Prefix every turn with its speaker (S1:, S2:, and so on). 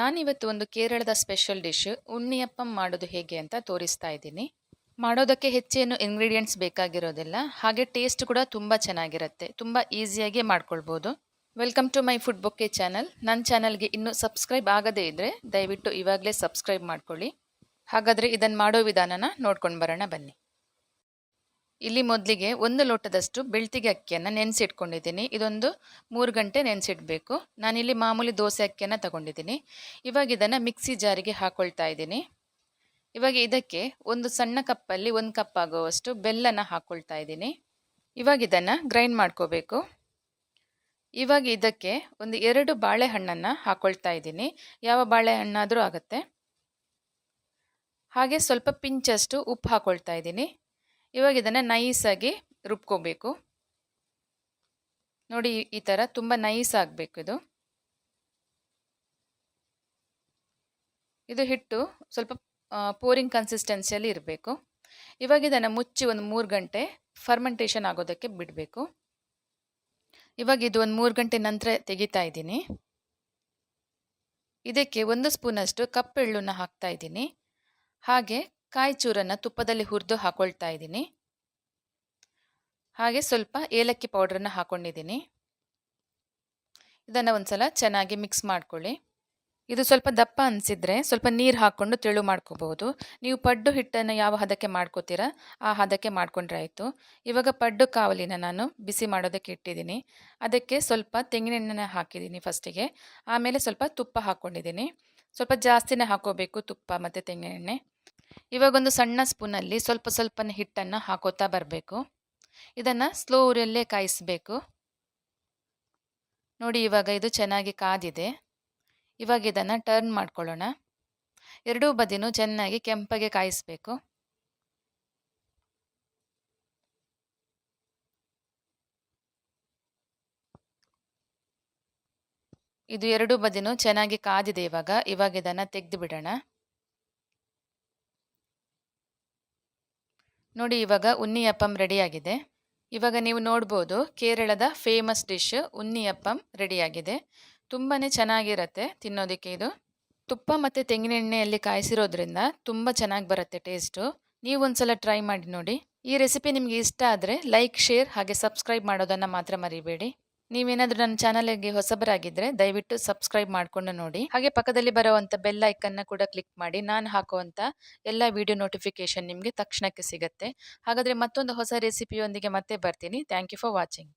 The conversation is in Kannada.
S1: ನಾನಿವತ್ತು ಒಂದು ಕೇರಳದ ಸ್ಪೆಷಲ್ ಡಿಶ್ ಉಣ್ಣಿಯಪ್ಪಂ ಮಾಡೋದು ಹೇಗೆ ಅಂತ ತೋರಿಸ್ತಾ ಇದ್ದೀನಿ. ಮಾಡೋದಕ್ಕೆ ಹೆಚ್ಚೇನು ಇಂಗ್ರೀಡಿಯೆಂಟ್ಸ್ ಬೇಕಾಗಿರೋದಿಲ್ಲ. ಹಾಗೆ ಟೇಸ್ಟ್ ಕೂಡ ತುಂಬ ಚೆನ್ನಾಗಿರುತ್ತೆ. ತುಂಬ ಈಸಿಯಾಗಿ ಮಾಡ್ಕೊಳ್ಬೋದು. Welcome to my food bouquet channel ನನ್ನ ಚಾನಲ್ಗೆ ಇನ್ನೂ ಸಬ್ಸ್ಕ್ರೈಬ್ ಆಗದೇ ಇದ್ದರೆ ದಯವಿಟ್ಟು ಇವಾಗಲೇ ಸಬ್ಸ್ಕ್ರೈಬ್ ಮಾಡ್ಕೊಳ್ಳಿ. ಹಾಗಾದರೆ ಇದನ್ನು ಮಾಡೋ ವಿಧಾನನ ನೋಡ್ಕೊಂಡು ಬರೋಣ ಬನ್ನಿ. ಇಲ್ಲಿ ಮೊದಲಿಗೆ ಒಂದು ಲೋಟದಷ್ಟು ಬೆಳ್ತಿಗೆ ಅಕ್ಕಿಯನ್ನು ನೆನೆಸಿಟ್ಕೊಂಡಿದ್ದೀನಿ. ಇದೊಂದು ಮೂರು ಗಂಟೆ ನೆನೆಸಿಡಬೇಕು. ನಾನಿಲ್ಲಿ ಮಾಮೂಲಿ ದೋಸೆ ಅಕ್ಕಿಯನ್ನು ತಗೊಂಡಿದ್ದೀನಿ. ಇವಾಗ ಇದನ್ನು ಮಿಕ್ಸಿ ಜಾರಿಗೆ ಹಾಕೊಳ್ತಾ ಇದ್ದೀನಿ. ಇವಾಗ ಇದಕ್ಕೆ ಒಂದು ಸಣ್ಣ ಕಪ್ಪಲ್ಲಿ ಒಂದು ಕಪ್ ಆಗುವಷ್ಟು ಬೆಲ್ಲನ ಹಾಕ್ಕೊಳ್ತಾ ಇದ್ದೀನಿ. ಇವಾಗ ಇದನ್ನು ಗ್ರೈಂಡ್ ಮಾಡ್ಕೋಬೇಕು. ಇವಾಗ ಇದಕ್ಕೆ ಒಂದು ಎರಡು ಬಾಳೆಹಣ್ಣನ್ನು ಹಾಕ್ಕೊಳ್ತಾ ಇದ್ದೀನಿ. ಯಾವ ಬಾಳೆಹಣ್ಣಾದರೂ ಆಗುತ್ತೆ. ಹಾಗೆ ಸ್ವಲ್ಪ ಪಿಂಚಷ್ಟು ಉಪ್ಪು ಹಾಕ್ಕೊಳ್ತಾ ಇದ್ದೀನಿ. ಇವಾಗ ಇದನ್ನು ನೈಸಾಗಿ ರುಬ್ಕೋಬೇಕು. ನೋಡಿ ಈ ಥರ ತುಂಬ ನೈಸ್ ಆಗಬೇಕು ಇದು. ಇದು ಹಿಟ್ಟು ಸ್ವಲ್ಪ ಪೋರಿಂಗ್ ಕನ್ಸಿಸ್ಟೆನ್ಸಿಯಲ್ಲಿ ಇರಬೇಕು. ಇವಾಗ ಇದನ್ನು ಮುಚ್ಚಿ ಒಂದು ಮೂರು ಗಂಟೆ ಫರ್ಮೆಂಟೇಷನ್ ಆಗೋದಕ್ಕೆ ಬಿಡಬೇಕು. ಇವಾಗ ಇದು ಒಂದು ಮೂರು ಗಂಟೆ ನಂತರ ತೆಗಿತಾ ಇದ್ದೀನಿ. ಇದಕ್ಕೆ ಒಂದು ಸ್ಪೂನಷ್ಟು ಕಪ್ಪೆಳ್ಳನ್ನು ಹಾಕ್ತಾ ಇದ್ದೀನಿ. ಹಾಗೆ ಕಾಯಿ ಚೂರನ್ನು ತುಪ್ಪದಲ್ಲಿ ಹುರಿದು ಹಾಕೊಳ್ತಾ ಇದ್ದೀನಿ. ಹಾಗೆ ಸ್ವಲ್ಪ ಏಲಕ್ಕಿ ಪೌಡ್ರನ್ನು ಹಾಕೊಂಡಿದ್ದೀನಿ. ಇದನ್ನು ಒಂದ್ಸಲ ಚೆನ್ನಾಗಿ ಮಿಕ್ಸ್ ಮಾಡ್ಕೊಳ್ಳಿ. ಇದು ಸ್ವಲ್ಪ ದಪ್ಪ ಅನಿಸಿದ್ರೆ ಸ್ವಲ್ಪ ನೀರು ಹಾಕ್ಕೊಂಡು ತೆಳು ಮಾಡ್ಕೋಬಹುದು. ನೀವು ಪಡ್ಡು ಹಿಟ್ಟನ್ನು ಯಾವ ಹದಕ್ಕೆ ಮಾಡ್ಕೋತೀರಾ ಆ ಹದಕ್ಕೆ ಮಾಡ್ಕೊಂಡ್ರೆ ಆಯಿತು. ಇವಾಗ ಪಡ್ಡು ಕಾವಲಿನ ನಾನು ಬಿಸಿ ಮಾಡೋದಕ್ಕೆ ಇಟ್ಟಿದ್ದೀನಿ. ಅದಕ್ಕೆ ಸ್ವಲ್ಪ ತೆಂಗಿನೆಣ್ಣೆ ಹಾಕಿದ್ದೀನಿ ಫಸ್ಟಿಗೆ. ಆಮೇಲೆ ಸ್ವಲ್ಪ ತುಪ್ಪ ಹಾಕ್ಕೊಂಡಿದ್ದೀನಿ ಸ್ವಲ್ಪ ಜಾಸ್ತಿನೇ ಹಾಕೋಬೇಕು ತುಪ್ಪ ಮತ್ತು ತೆಂಗಿನೆಣ್ಣೆ. ಇವಾಗೊಂದು ಸಣ್ಣ ಸ್ಪೂನಲ್ಲಿ ಸ್ವಲ್ಪ ಸ್ವಲ್ಪ ಹಿಟ್ಟನ್ನು ಹಾಕೋತಾ ಬರಬೇಕು. ಇದನ್ನು ಸ್ಲೋ ಉರಿಯಲ್ಲೇ ಕಾಯಿಸಬೇಕು. ನೋಡಿ ಇವಾಗ ಇದು ಚೆನ್ನಾಗಿ ಕಾದಿದೆ. ಇವಾಗ ಇದನ್ನು ಟರ್ನ್ ಮಾಡ್ಕೊಳ್ಳೋಣ. ಎರಡೂ ಬದಿನೂ ಚೆನ್ನಾಗಿ ಕೆಂಪಗೆ ಕಾಯಿಸಬೇಕು. ಇದು ಎರಡು ಬದಿನೂ ಚೆನ್ನಾಗಿ ಕಾದಿದೆ ಇವಾಗ. ಇವಾಗ ಇದನ್ನು ತೆಗೆದು ಬಿಡೋಣ. ನೋಡಿ, ಇವಾಗ ಉನ್ನಿಯಪ್ಪಂ ರೆಡಿಯಾಗಿದೆ. ಇವಾಗ ನೀವು ನೋಡ್ಬೋದು, ಕೇರಳದ ಫೇಮಸ್ ಡಿಶ್ ಉನ್ನಿಯಪ್ಪಂ ರೆಡಿಯಾಗಿದೆ. ತುಂಬಾ ಚೆನ್ನಾಗಿರುತ್ತೆ ತಿನ್ನೋದಕ್ಕೆ ಇದು. ತುಪ್ಪ ಮತ್ತು ತೆಂಗಿನೆಣ್ಣೆಯಲ್ಲಿ ಕಾಯಿಸಿರೋದ್ರಿಂದ ತುಂಬ ಚೆನ್ನಾಗಿ ಬರುತ್ತೆ ಟೇಸ್ಟು ನೀವು ಒಂದ್ಸಲ ಟ್ರೈ ಮಾಡಿ ನೋಡಿ. ಈ ರೆಸಿಪಿ ನಿಮಗೆ ಇಷ್ಟ ಆದರೆ ಲೈಕ್ ಶೇರ್ ಹಾಗೆ ಸಬ್ಸ್ಕ್ರೈಬ್ ಮಾಡೋದನ್ನು ಮಾತ್ರ ಮರಿಬೇಡಿ. ನೀವೇನಾದರೂ ನನ್ನ ಚಾನಲ್ಗೆ ಹೊಸಬರಾಗಿದ್ದರೆ ದಯವಿಟ್ಟು ಸಬ್ಸ್ಕ್ರೈಬ್ ಮಾಡಿಕೊಂಡು ನೋಡಿ. ಹಾಗೆ ಪಕ್ಕದಲ್ಲಿ ಬರುವಂಥ ಬೆಲ್ ಐಕನ್ನ ಕೂಡ ಕ್ಲಿಕ್ ಮಾಡಿ. ನಾನು ಹಾಕುವಂಥ ಎಲ್ಲ ವಿಡಿಯೋ ನೋಟಿಫಿಕೇಶನ್ ನಿಮಗೆ ತಕ್ಷಣಕ್ಕೆ ಸಿಗುತ್ತೆ. ಹಾಗಾದರೆ ಮತ್ತೊಂದು ಹೊಸ ರೆಸಿಪಿಯೊಂದಿಗೆ ಮತ್ತೆ ಬರ್ತೀನಿ. Thank you for watching